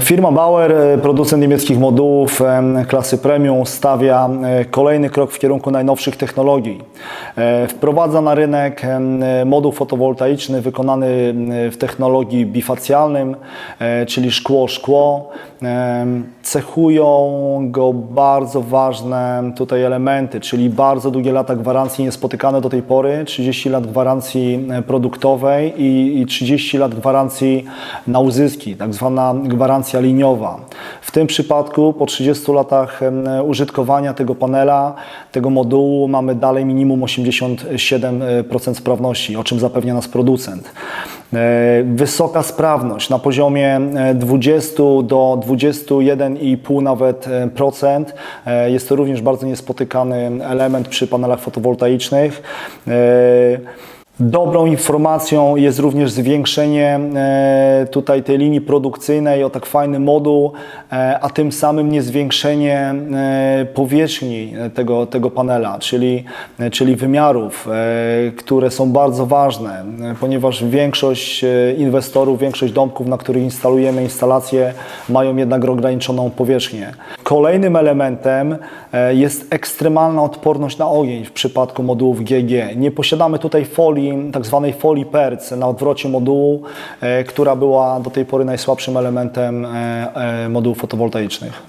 Firma Bauer, e, producent niemieckich modułów klasy premium, stawia e, kolejny krok w kierunku najnowszych technologii. E, Wprowadza na rynek moduł fotowoltaiczny wykonany w technologii bifacjalnym, czyli szkło-szkło. E, Cechują go bardzo ważne tutaj elementy, czyli bardzo długie lata gwarancji niespotykane do tej pory, 30 lat gwarancji e, produktowej i, i 30 lat gwarancji na uzyski, tak zwana gwarancja liniowa. W tym przypadku po 30 latach em, użytkowania tego panela, tego modułu mamy dalej minimum 87% sprawności, o czym zapewnia nas producent. E, Wysoka sprawność na poziomie e, 20 do 21,5 nawet e, procent. E, Jest to również bardzo niespotykany element przy panelach fotowoltaicznych. Dobrą informacją jest również zwiększenie e, tutaj tej linii produkcyjnej o tak fajny moduł, e, a tym samym nie zwiększenie e, powierzchni tego, tego panela, czyli, czyli wymiarów, które są bardzo ważne, ponieważ większość inwestorów, większość domków, na których instalujemy instalacje, mają jednak ograniczoną powierzchnię. Kolejnym elementem jest ekstremalna odporność na ogień w przypadku modułów GG. Nie posiadamy tutaj folii, tak zwanej folii PERC na odwrocie modułu, e, która była do tej pory najsłabszym elementem e, e, modułów fotowoltaicznych.